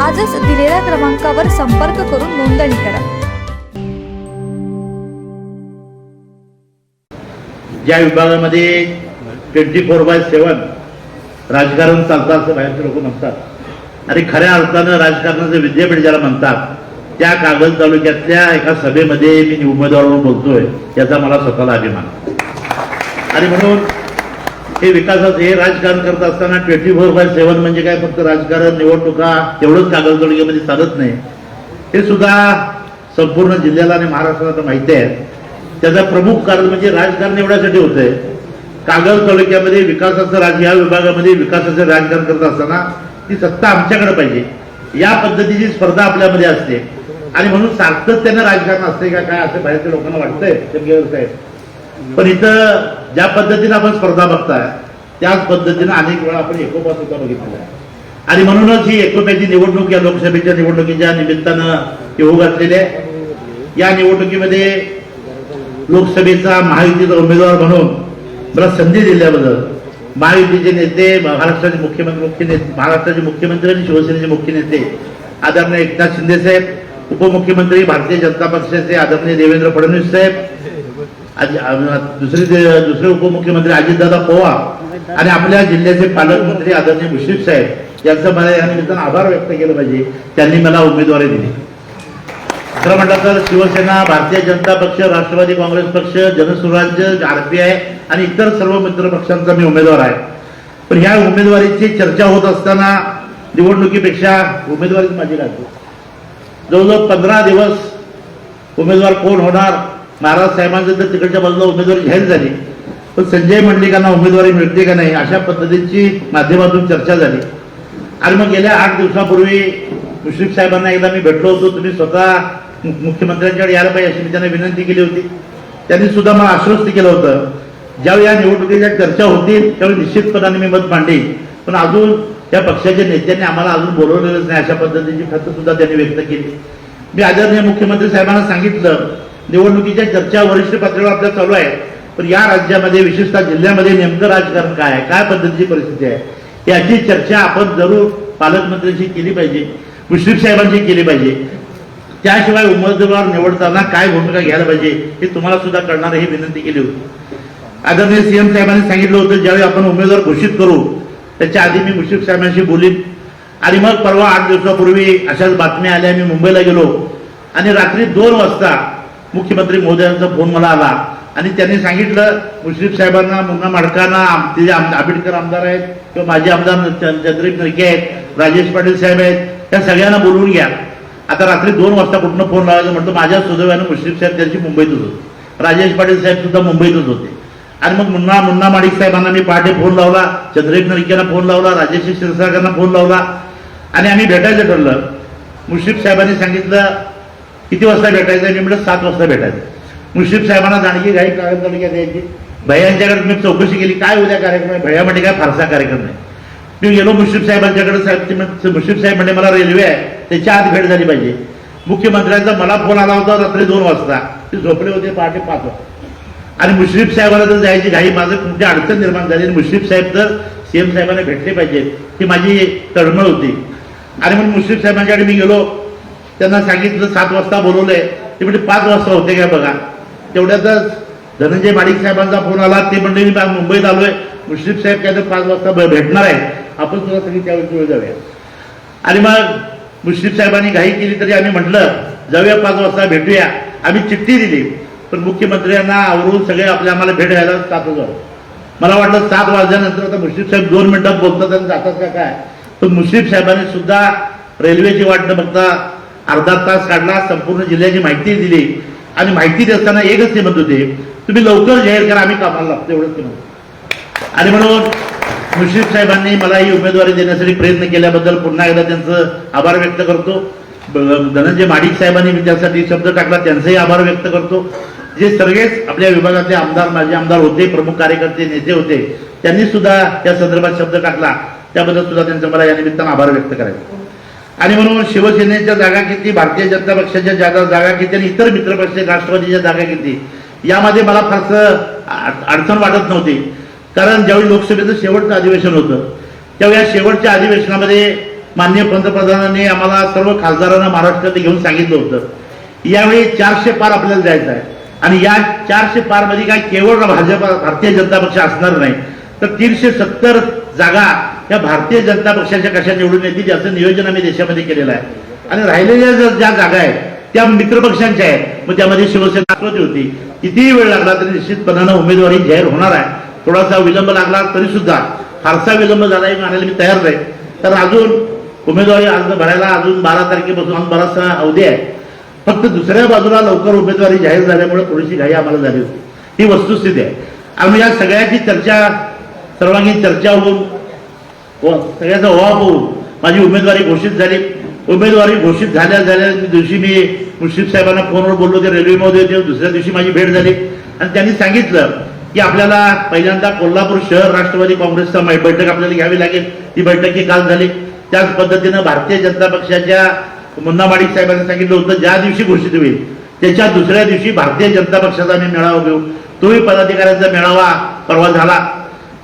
आजच दिलेल्या क्रमांकावर संपर्क करून नोंदणी करा. ज्या विभागामध्ये ट्वेंटी फोर बाय सेवन राजकारण चालतं असं बाहेरचे लोक म्हणतात आणि खऱ्या अर्थानं राजकारणाचं विद्यापीठ ज्याला म्हणतात त्या कागद तालुक्यातल्या एका सभेमध्ये मी उमेदवारावर बोलतोय याचा मला स्वतःला अभिमान. आणि म्हणून हे विकासाचं हे राजकारण करत असताना ट्वेंटी फोर बाय सेवन म्हणजे काय? फक्त राजकारण निवडणुका एवढंच कागद म्हणजे चालत नाही. हे सुद्धा संपूर्ण जिल्ह्याला आणि महाराष्ट्राला तर माहिती आहे. त्याचं प्रमुख कारण म्हणजे राजकारण एवढ्यासाठी होतंय. कागल तालुक्यामध्ये विकासाचं राज या विभागामध्ये विकासाचं राजकारण करत असताना ती सत्ता आमच्याकडे पाहिजे. या पद्धतीची स्पर्धा आपल्यामध्ये असते. आणि म्हणून सातत्यानं राजकारण असते का काय असं बाहेरच्या लोकांना वाटतंय ते साहेब पण इथं ज्या पद्धतीनं आपण स्पर्धा बघताय त्याच पद्धतीनं अनेक वेळा आपण एकोपा सुद्धा बघितलेला आहे. आणि म्हणूनच ही एकोप्याची निवडणूक या लोकसभेच्या निवडणुकीच्या निमित्तानं येऊ घातलेली आहे. या निवडणुकीमध्ये लोकसभेचा महायुतीचा उमेदवार म्हणून मला संधी दिल्याबद्दल महायुतीचे नेते महाराष्ट्राचे मुख्यमंत्री मुख्य नेते महाराष्ट्राचे मुख्यमंत्री आणि शिवसेनेचे मुख्य नेते आदरणीय एकनाथ शिंदे साहेब उपमुख्यमंत्री भारतीय जनता पक्षाचे आदरणीय देवेंद्र फडणवीस साहेब दुसरे दुसरे उपमुख्यमंत्री अजितदादा पवार आणि आपल्या जिल्ह्याचे पालकमंत्री आदरणीय मुश्रीफ साहेब यांचं मला या निमित्तानं आभार व्यक्त केलं पाहिजे. त्यांनी मला उमेदवारी दिली. खरं म्हटलं तर शिवसेना भारतीय जनता पक्ष राष्ट्रवादी काँग्रेस पक्ष जनसुराज्य आरपीआय आणि इतर सर्व मित्र पक्षांचा मी उमेदवार आहे. पण ह्या उमेदवारीची चर्चा होत असताना निवडणुकीपेक्षा उमेदवारीच माझी लागते जवळजवळ पंधरा दिवस उमेदवार कोण होणार महाराज साहेबांचं तर तिकडच्या बाजूला उमेदवारी जाहीर झाली. पण संजय मंडलिकांना उमेदवारी मिळते का नाही अशा पद्धतीची माध्यमातून चर्चा झाली. आणि मग गेल्या आठ दिवसापूर्वी मुश्रीफ साहेबांना एकदा मी भेटलो होतो. तुम्ही स्वतः मुख्यमंत्र्यांच्याकडे यायला पाहिजे अशी मी त्यांना विनंती केली होती. त्यांनी सुद्धा मला आश्वस्त केलं होतं. ज्यावेळी या निवडणुकीच्या चर्चा होतील त्यावेळी निश्चितपणाने मी मत मांडली पण अजून त्या पक्षाच्या नेत्यांनी आम्हाला अजून बोलवलेलंच नाही अशा पद्धतीची खतं सुद्धा त्यांनी व्यक्त केली. मी आदरणीय मुख्यमंत्री साहेबांना सांगितलं निवडणुकीच्या चर्चा वरिष्ठ पातळीवर आपल्या चालू आहे. पण या राज्यामध्ये विशेषतः जिल्ह्यामध्ये नेमकं राजकारण काय आहे? काय पद्धतीची परिस्थिती आहे? याची चर्चा आपण जरूर पालकमंत्र्यांशी केली पाहिजे मुश्रीफ साहेबांशी केली पाहिजे. त्याशिवाय उमेदवार निवडताना काय भूमिका घ्यायला पाहिजे हे तुम्हाला सुद्धा कळणार ही विनंती केली होती. आदरणीय सीएम साहेबांनी सांगितलं होतं ज्यावेळी आपण उमेदवार घोषित करू त्याच्या आधी मी मुश्रीफ साहेबांशी बोलीन. आणि मग परवा आठ दिवसापूर्वी अशाच बातम्या आल्या मी मुंबईला गेलो. आणि रात्री दोन वाजता मुख्यमंत्री मोदयांचा फोन मला आला. आणि त्यांनी सांगितलं मुश्रीफ साहेबांना मुन्ना माडकांना आम- ते जे आम- आंबेडकर आमदार आहेत किंवा माजी आमदार च- चंद्रिक नरके आहेत राजेश पाटील साहेब आहेत त्या सगळ्यांना बोलवून घ्या. आता रात्री दोन वाजता कुठनं फोन लावायचं म्हणतो माझ्या सुदैवानं मुश्रीफ साहेब त्यांची मुंबईतच होते. राजेश पाटील साहेब सुद्धा मुंबईतच होते. आणि मग मुन्ना मुन्ना माडिक साहेबांना मी पहाटे फोन लावला चंद्रिक नरकेला फोन लावला राजेश क्षीरसागरांना फोन लावला. आणि आम्ही भेटायचं ठरलं. मुश्रीफ साहेबांनी सांगितलं किती वाजता भेटायचं? मी म्हटलं सात वाजता भेटायचं. मुश्रीफ साहेबांना जाणगी घाई कागद तालुक्यात द्यायची. भैयांच्याकडे मी चौकशी केली काय उद्या कार्यक्रम आहे? भैया म्हणजे काय फारसा कार्यक्रम नाही. मी गेलो मुश्रीफ साहेबांच्याकडे साहेब ते मुश्रीफ साहेब म्हणजे मला रेल्वे आहे त्याच्या आत भेट झाली पाहिजे. मुख्यमंत्र्यांचा मला फोन आला होता रात्री दोन वाजता. ते झोपले होते पहाटे पाच वाजता. आणि मुश्रीफ साहेबांना तर जायची घाई माझं कुठली अडचण निर्माण झाली. आणि मुश्रीफ साहेब तर सीएम साहेबांना भेटले पाहिजेत ही माझी तळमळ होती. आणि मग मुश्रीफ साहेबांच्याकडे मी गेलो. त्यांना सांगितलं सात वाजता बोलवलंय. ते म्हणजे पाच वाजता होते काय बघा. तेवढ्यातच धनंजय माडिक साहेबांचा फोन आला. ते म्हणजे मी आज मुंबईत आलोय. मुश्रीफ साहेब काय तर पाच वाजता भेटणार आहे आपण तुला सगळी त्यावेळी वेळ जाऊया. आणि मग मुश्रीफ साहेबांनी घाई केली तरी आम्ही म्हटलं जाऊया पाच वाजता भेटूया. आम्ही चिठ्ठी दिली. पण मुख्यमंत्र्यांना आवरून सगळे आपल्या आम्हाला भेट घ्यायला सात जाऊ मला वाटलं सात वाजल्यानंतर आता मुश्रीफ साहेब दोन मिनिटात बोलतात आणि जातात का काय? पण मुश्रीफ साहेबांनी सुद्धा रेल्वेची वाट न बघता अर्धा तास काढला संपूर्ण जिल्ह्याची माहिती दिली. आणि माहिती देताना एकच ते म्हणत होते. तुम्ही लवकर जाहीर करा आम्ही कामाला लागतो एवढंच ते आणि म्हणून मुश्रीफ साहेबांनी मला ही उमेदवारी देण्यासाठी प्रयत्न केल्याबद्दल पुन्हा एकदा त्यांचं आभार व्यक्त करतो. धनंजय माडिक साहेबांनी मी त्यासाठी शब्द टाकला त्यांचाही आभार व्यक्त करतो. जे सगळेच आपल्या विभागातले आमदार माझे आमदार होते प्रमुख कार्यकर्ते नेते होते त्यांनी सुद्धा त्या संदर्भात शब्द टाकला. त्याबद्दल सुद्धा त्यांचा मला या निमित्तानं आभार व्यक्त करायचा. आणि म्हणून शिवसेनेच्या जागा किती भारतीय जनता पक्षाच्या जागा जागा किती आणि इतर मित्रपक्ष राष्ट्रवादीच्या जागा किती यामध्ये मला फारसं अडचण वाटत नव्हती. कारण ज्यावेळी लोकसभेचं शेवटचं अधिवेशन होतं त्यावेळी या शेवटच्या अधिवेशनामध्ये माननीय पंतप्रधानांनी आम्हाला सर्व खासदारांना महाराष्ट्रात घेऊन सांगितलं होतं. यावेळी चारशे पार आपल्याला जायचं आहे. आणि या चारशे पारमध्ये काय केवळ भाजप भारतीय जनता पक्ष असणार नाही तर तीनशे सत्तर जागा या भारतीय जनता पक्षाच्या कशा निवडून येतील याचं नियोजन आम्ही देशामध्ये केलेलं आहे. आणि राहिलेल्या ज्या जागा आहेत त्या मित्रपक्षांच्या आहेत मग त्यामध्ये शिवसेना आकृती होती. कितीही वेळ लागला तरी निश्चितपणानं उमेदवारी जाहीर होणार आहे. थोडासा विलंब लागला तरी सुद्धा फारसा विलंब झाला हे मानायला मी तयार नाही. तर अजून उमेदवारी अर्ज भरायला अजून बारा तारखेपासून बराचसा अवधी आहे. फक्त दुसऱ्या बाजूला लवकर उमेदवारी जाहीर झाल्यामुळे थोडीशी घाई आम्हाला झाली होती. ही वस्तुस्थिती आहे. आम्ही या सगळ्याची चर्चा सर्वांगी चर्चा होऊन व सगळ्याचा ओवाप होऊन माझी उमेदवारी घोषित झाली. उमेदवारी घोषित झाल्या झाल्या दिवशी मी मुश्रीफ साहेबांना फोनवर बोललो ते रेल्वेमध्ये होते दुसऱ्या दिवशी माझी भेट झाली. आणि त्यांनी सांगितलं की आपल्याला पहिल्यांदा कोल्हापूर शहर राष्ट्रवादी काँग्रेसचा बैठक आपल्याला घ्यावी लागेल. ती बैठक ही काल झाली. त्याच पद्धतीनं भारतीय जनता पक्षाच्या मुन्ना माडिक साहेबांनी सांगितलं होतं ज्या दिवशी घोषित होईल त्याच्या दुसऱ्या दिवशी भारतीय जनता पक्षाचा आम्ही मेळावा घेऊ. तोही पदाधिकाऱ्यांचा मेळावा परवा झाला.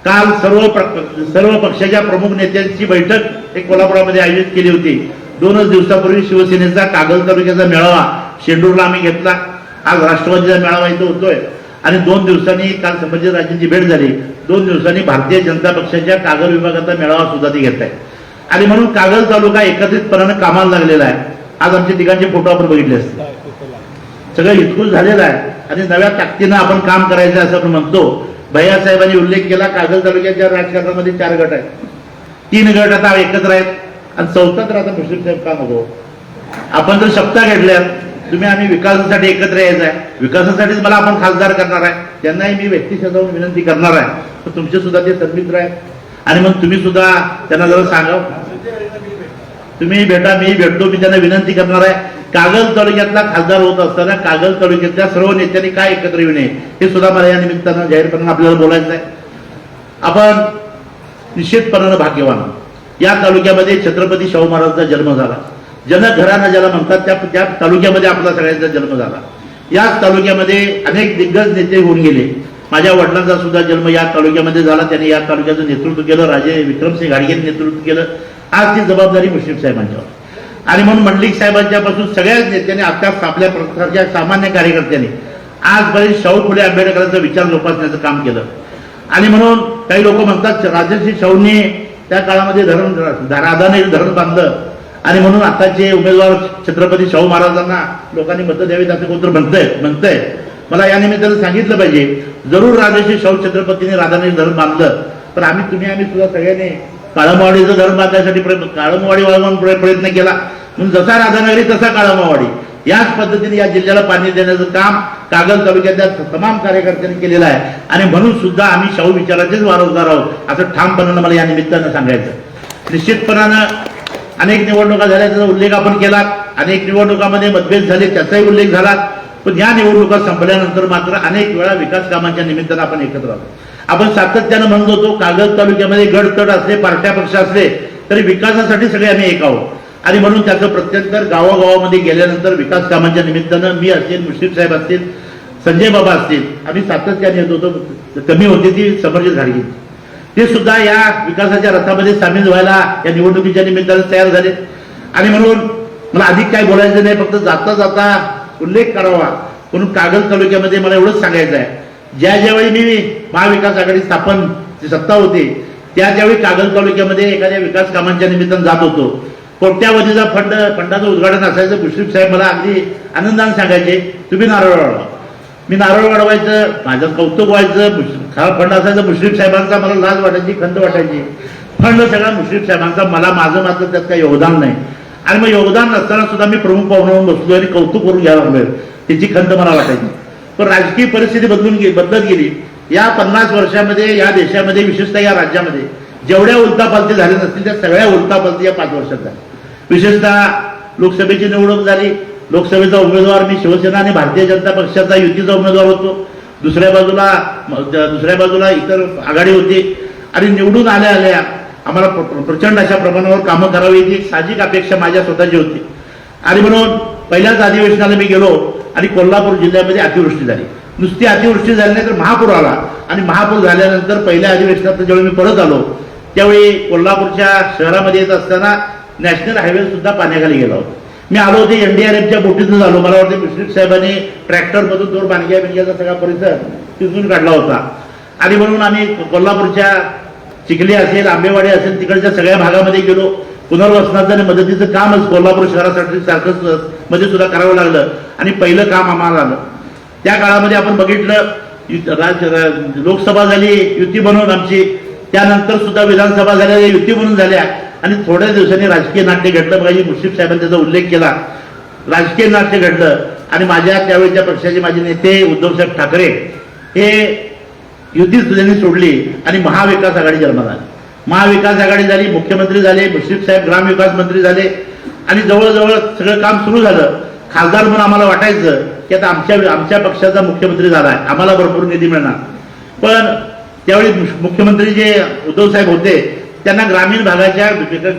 काल सर्व प्र- सर्व पक्षाच्या प्रमुख नेत्यांची बैठक एक कोल्हापुरामध्ये आयोजित केली होती. दोनच दिवसापूर्वी शिवसेनेचा कागल तालुक्याचा मेळावा शेंडूरला आम्ही घेतला. आज राष्ट्रवादीचा मेळावा इथं होतोय. आणि दोन दिवसांनी काल संभाजीराजेंची भेट झाली. दोन दिवसांनी भारतीय जनता पक्षाच्या कागल विभागाचा मेळावा सुद्धा ती घेत आहे आणि म्हणून कागल तालुका एकत्रितपणानं कामाला लागलेला आहे. आज आमच्या तिघांचे फोटो आपण बघितले असते सगळं हितगुज झालेलं आहे. आणि नव्या ताकदीनं आपण काम करायचं असं आपण म्हणतो. भैया साहेबांनी उल्लेख केला कागल तालुक्याच्या राजकारणामध्ये चार गट आहेत. तीन गट आता एकत्र आहेत आणि चौथा तर आता मुश्रीफ साहेब काम होतो आपण जर शब्द घेतल्या तुम्ही आम्ही विकासासाठी एकत्र यायचं आहे विकासासाठीच मला आपण खासदार करणार आहे. त्यांनाही मी व्यक्तिशः जाऊन विनंती करणार आहे. तुमचे सुद्धा ते सन्मित्र आहेत. आणि मग तुम्ही सुद्धा त्यांना जरा सांगा. तुम्ही भेटा मी भेटतो मी त्यांना विनंती करणार आहे. कागल तालुक्यातला खासदार होत असताना कागल तालुक्यातल्या सर्व नेत्यांनी काय एकत्र येऊ नये हे सुद्धा मला या निमित्तानं जाहीरपणानं आपल्याला बोलायचं आहे. आपण निश्चितपणानं भाग्यवान या तालुक्यामध्ये छत्रपती शाहू महाराजांचा जन्म झाला. जनघराणा ज्याला म्हणतात त्या त्या तालुक्यामध्ये आपला सगळ्यांचा जन्म झाला. याच तालुक्यामध्ये अनेक दिग्गज नेते होऊन गेले. माझ्या वडिलांचा सुद्धा जन्म या तालुक्यामध्ये झाला. त्यांनी या तालुक्याचं नेतृत्व केलं. राजे विक्रमसिंह घाडगेंनी नेतृत्व केलं. आज ती जबाबदारी मुश्रीफ साहेबांच्यावर. आणि म्हणून मंडलिक साहेबांच्यापासून सगळ्याच नेत्यांनी आता आपल्या प्रकारच्या सामान्य कार्यकर्त्यांनी आजपर्यंत शाहू फुले आंबेडकरांचा विचार जोपासण्याचं काम केलं. आणि म्हणून काही लोक म्हणतात राजर्षी शाहूंनी त्या काळामध्ये धरण राधाने धरण बांधलं. आणि म्हणून आताचे उमेदवार छत्रपती शाहू महाराजांना लोकांनी मतं द्यावीत असं कोणतं म्हणतंय म्हणतंय. मला या निमित्तानं सांगितलं पाहिजे जरूर राजर्षी शाहू छत्रपतीने राधाने धरण बांधलं. पण आम्ही तुम्ही आम्ही सुद्धा सगळ्यांनी काळमवाडीचं घर बांधण्यासाठी प्रयत्न काळमवाडी वाढवून प्रयत्न केला. म्हणून जसा राधानगरी तसा काळमवाडी. याच पद्धतीने या जिल्ह्याला पाणी देण्याचं काम कागल तालुक्यातल्या तमाम कार्यकर्त्यांनी केलेलं आहे. आणि म्हणून सुद्धा आम्ही शाहू विचाराचेच वारसदार आहोत. असं ठामपणानं मला या निमित्तानं सांगायचं. निश्चितपणानं अनेक निवडणुका झाल्या त्याचा उल्लेख आपण केला. अनेक निवडणुकामध्ये मतभेद झाले त्याचाही उल्लेख झाला. पण या निवडणुका संपल्यानंतर मात्र अनेक वेळा विकास कामांच्या निमित्तानं आपण एकत्र आलो आपण सातत्यानं म्हणत होतो कागद तालुक्यामध्ये गडतड असले पार्ट्या पक्ष असले तरी विकासासाठी सगळे आम्ही एक आहोत. आणि म्हणून त्याचं प्रत्यंतर गावागावामध्ये गेल्यानंतर विकास कामांच्या निमित्तानं मी असतील मुश्रीफ साहेब असतील संजय बाबा असतील आम्ही सातत्याने येत होतो. कमी होती ती समर्जित झाली. ते सुद्धा या विकासाच्या रथामध्ये सामील व्हायला या निवडणुकीच्या निमित्तानं तयार झाले. आणि म्हणून मला अधिक काय बोलायचं नाही फक्त जाता जाता उल्लेख करावा. म्हणून कागल तालुक्यामध्ये मला एवढंच सांगायचं आहे. ज्या ज्यावेळी मी महाविकास आघाडी स्थापन सत्ता होती त्या ज्यावेळी कागल तालुक्यामध्ये एखाद्या विकास कामांच्या निमित्तानं जात होतो कोट्यावधीचा फंड फंडाचं उद्घाटन असायचं मुश्रीफ साहेब मला अगदी आनंदाने सांगायचे तुम्ही नारळ वाढवा. मी नारळ वाढवायचं माझं कौतुक व्हायचं खरा फंड असायचा मुश्रीफ साहेबांचा मला लाज वाटायची खंत वाटायची. फंड सगळा मुश्रीफ साहेबांचा मला माझं मात्र त्यात काही योगदान नाही. आणि मग योगदान नसताना सुद्धा मी प्रमुख पाहुणा म्हणून बसलो आणि कौतुक करून घ्यायला लागलोय. त्याची खंत मला वाटायची. पण राजकीय परिस्थिती बदलून गेली बदलत गेली. या पन्नास वर्षामध्ये या देशामध्ये विशेषतः या राज्यामध्ये जेवढ्या उलतापालती झाल्या नसतील त्या सगळ्या उलतापालती या पाच वर्षात झाल्या. विशेषतः लोकसभेची निवडणूक झाली. लोकसभेचा उमेदवार मी शिवसेना आणि भारतीय जनता पक्षाचा युतीचा उमेदवार होतो. दुसऱ्या बाजूला दुसऱ्या बाजूला इतर आघाडी होती. आणि निवडून आल्या आल्या आम्हाला प्र- प्रचंड अशा प्रमाणावर कामं करावी ही साहजिक अपेक्षा माझ्या स्वतःची होती. आणि म्हणून पहिल्याच अधिवेशनाला मी गेलो आणि कोल्हापूर जिल्ह्यामध्ये अतिवृष्टी झाली. नुसती अतिवृष्टी झाली नाही तर महापूर आला. आणि महापूर झाल्यानंतर पहिल्या अधिवेशनात ज्यावेळी मी परत आलो त्यावेळी कोल्हापूरच्या शहरामध्ये येत असताना नॅशनल हायवे सुद्धा पाण्याखाली गेला होता. मी आलो होते एनडीआरएफच्या बोटीतून आलो मला वाटतं मुश्रीफ साहेबांनी ट्रॅक्टरमधून दोन बांधग्या बिणग्याचा सगळा परिसर तिथून काढला होता. आणि म्हणून आम्ही कोल्हापूरच्या चिखली असेल आंबेवाडी असेल तिकडच्या सगळ्या भागामध्ये गेलो. पुनर्वसनाचं आणि मदतीचं कामच कोल्हापूर शहरासाठी सारखंच मध्ये सुद्धा करावं लागलं. आणि पहिलं काम आम्हाला आलं. त्या काळामध्ये आपण बघितलं राज- लोकसभा झाली युती बनवून आमची. त्यानंतर सुद्धा विधानसभा झाल्या युती बनून झाल्या. आणि थोड्या दिवसांनी राजकीय नाट्य घडलं बघा मुश्रीफ साहेबांनी त्याचा उल्लेख केला. राजकीय नाट्य घडलं. आणि माझ्या त्यावेळेच्या पक्षाचे माझे नेते उद्धवसाहेब ठाकरे हे युती त्यांनी सोडली आणि महाविकास आघाडी जन्माला आली. महाविकास आघाडी झाली मुख्यमंत्री झाले मुश्रीफ साहेब ग्रामविकास मंत्री झाले. आणि जवळजवळ सगळं काम सुरू झालं. खासदार म्हणून आम्हाला वाटायचं की आता आमच्या आमच्या पक्षाचा मुख्यमंत्री झाला आहे. आम्हाला भरपूर निधी मिळणार. पण त्यावेळी मुख्यमंत्री जे उद्धव साहेब होते त्यांना ग्रामीण भागाच्या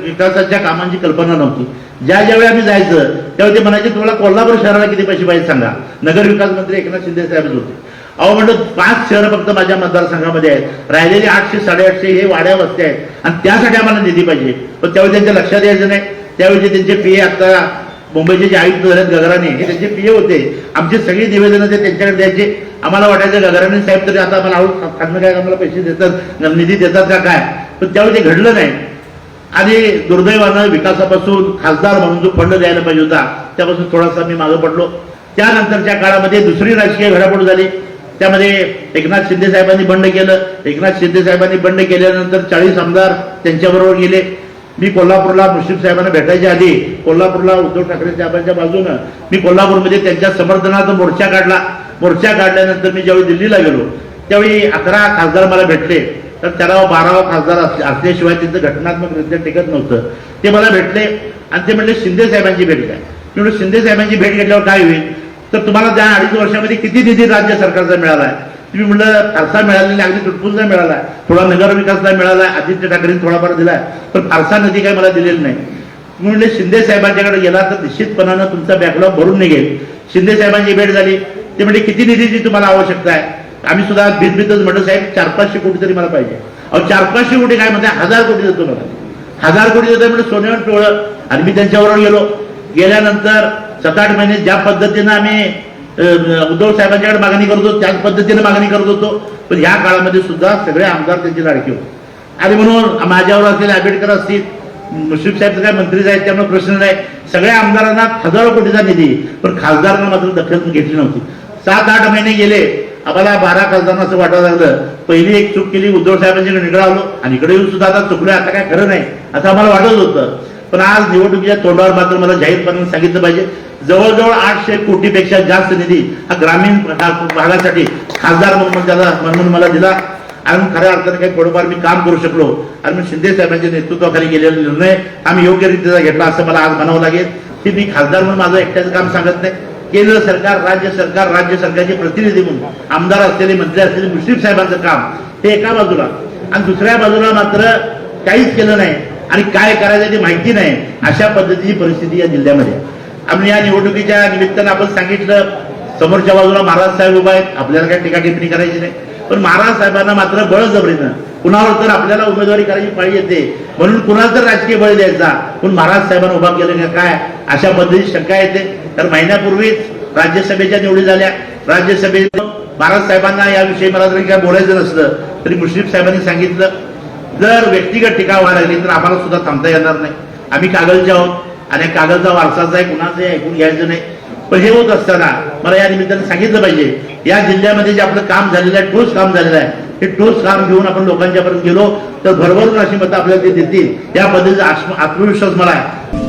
विकासाच्या कामांची कल्पना नव्हती. ज्या ज्यावेळी आम्ही जायचं त्यावेळी ते म्हणायचे तुम्हाला कोल्हापूर शहराला किती पैसे पाहिजे सांगा. नगर विकास मंत्री एकनाथ शिंदे साहेबच होते. अहो म्हणलं पाच शहरं फक्त माझ्या मतदारसंघामध्ये आहेत. राहिलेले आठशे साडेआठशे हे वाड्या वस्त्या आहेत. आणि त्यासाठी आम्हाला निधी पाहिजे. पण त्यावेळी त्यांच्या लक्षात यायचं नाही. त्यावेळी त्यांचे पीए आता मुंबईचे जे आयुक्त झालेत गगराने हे त्यांचे पीए होते. आमचे सगळी निवेदनं ते त्यांच्याकडे द्यायचे. आम्हाला वाटायचं गगराने साहेब तरी आता आम्हाला आऊट खाणं काय आम्हाला पैसे देतात निधी देतात का काय? पण त्यावेळी ते घडलं नाही. आणि दुर्दैवानं विकासापासून खासदार म्हणून जो फंड द्यायला पाहिजे होता त्यापासून थोडासा मी मागं पडलो. त्यानंतरच्या काळामध्ये दुसरी राजकीय घडामोड झाली. त्यामध्ये एकनाथ शिंदे साहेबांनी बंड केलं. एकनाथ शिंदे साहेबांनी बंड केल्यानंतर चाळीस आमदार त्यांच्याबरोबर गेले. मी कोल्हापूरला मुश्रीफ साहेबांना भेटायच्या आधी कोल्हापूरला उद्धव ठाकरे साहेबांच्या बाजूनं मी कोल्हापूरमध्ये म्हणजे त्यांच्या समर्थनाचा मोर्चा काढला. मोर्चा काढल्यानंतर मी ज्यावेळी दिल्लीला गेलो त्यावेळी अकरा खासदार मला भेटले. तर तेरावा बारावा खासदार असले- असल्याशिवाय त्यांचं घटनात्मकरित्या टिकत नव्हतं. ते मला भेटले आणि ते म्हणले शिंदे साहेबांची भेट घ्या. मी म्हणलं शिंदे साहेबांची भेट घेतल्यावर काय होईल? तर तुम्हाला त्या अडीच वर्षामध्ये किती निधी राज्य सरकारचा मिळाला आहे? तुम्ही म्हणलं फारसा मिळालेला अगदी अगदी नाही मिळाला. थोडा नगर विकासला मिळाला आदित्य ठाकरेंनी थोडाफार दिलाय पण फारसा निधी काही मला दिलेला नाही. तुम्ही म्हणले शिंदे साहेबांच्याकडे गेला तर निश्चितपणानं तुमचा बॅकलॉग भरून निघेल. शिंदे साहेबांची भेट झाली. ते म्हणजे किती निधीची तुम्हाला आवश्यकता आहे? आम्ही सुद्धा भीतभीतच म्हटलं साहेब चार पाचशे कोटी तरी मला पाहिजे. अहो चार पाचशे कोटी काय म्हणते हजार कोटी देतो मला. हजार कोटी देतो म्हणजे सोन्यावर टोळं. आणि मी त्यांच्याबरोबर गेलो. गेल्यानंतर सात आठ महिने ज्या पद्धतीनं आम्ही उद्धव साहेबांच्याकडे मागणी करत होतो त्याच पद्धतीने मागणी करत होतो. पण ह्या काळामध्ये सुद्धा सगळे आमदार त्यांची लाडके होते. आणि म्हणून माझ्यावर असलेले आंबेडकर असतील मुश्रीफ काय मंत्री आहेत त्यामुळे प्रश्न नाही. सगळ्या आमदारांना हजारो कोटीचा निधी पण खासदारांना मात्र दखल घेतली नव्हती. सात आठ महिने गेले आम्हाला बारा खासदारांना असं वाटायला लागलं. पहिली एक चूक केली उद्धव साहेबांच्याकडे निकडे आलो आणि इकडे येऊन सुद्धा आता चुकलं आता काय खरं नाही. असं आम्हाला वाटत होतं. पण आज निवडणुकीच्या तोंडावर मात्र मला जाहीरपणाने सांगितलं पाहिजे. जवळजवळ आठशे कोटीपेक्षा जास्त निधी हा ग्रामीण भागासाठी खासदार म्हणून त्याला म्हणून मला दिला. आणि खऱ्या अर्थाने काही थोडंफार मी काम करू शकलो. आणि मी शिंदे साहेबांच्या नेतृत्वाखाली गेलेला निर्णय आम्ही योग्य रीतीचा घेतला असं मला आज म्हणावं लागेल. की मी खासदार म्हणून माझं एकट्याचं काम सांगत नाही. केंद्र सरकार राज्य सरकार राज्य सरकारचे प्रतिनिधी म्हणून आमदार असलेले मंत्री असलेले मुश्रीफ साहेबांचं काम हे एका बाजूला. आणि दुसऱ्या बाजूला मात्र काहीच केलं नाही. आणि काय करायचं ते माहिती नाही अशा पद्धतीची परिस्थिती या जिल्ह्यामध्ये आहे. आम्ही या निवडणुकीच्या निमित्तानं आपण सांगितलं समोरच्या बाजूला महाराज साहेब उभा आहेत. आपल्याला काही टीका टिप्पणी करायची नाही. पण महाराज साहेबांना मात्र बळजबरीनं कुणावर तर आपल्याला उमेदवारी करायची पाळी येते. म्हणून कुणाला तर राजकीय बळ द्यायचा. पण महाराज साहेबांना उभा केलं का काय? अशा पद्धतीची शंका येते. तर महिन्यापूर्वीच राज्यसभेच्या निवडी झाल्या. राज्यसभेत महाराज साहेबांना याविषयी मला जरी काय बोलायचं नसलं तरी मुश्रीफ साहेबांनी सांगितलं जर व्यक्तिगत टीका व्हायला लागली तर आम्हाला सुद्धा थांबता येणार नाही. आम्ही कागलचे आहोत. आणि कागदचा वारसाच आहे कुणाचं आहे ऐकून घ्यायचं नाही. पण हे होत असताना मला या निमित्तानं सांगितलं पाहिजे या जिल्ह्यामध्ये जे आपलं काम झालेलं आहे ठोस काम झालेलं आहे हे ठोस काम घेऊन आपण लोकांच्या पर्यंत गेलो तर भरभरून अशी मतं आपल्याला ते देतील. या पद्धतीचा आत्मविश्वास मला आहे.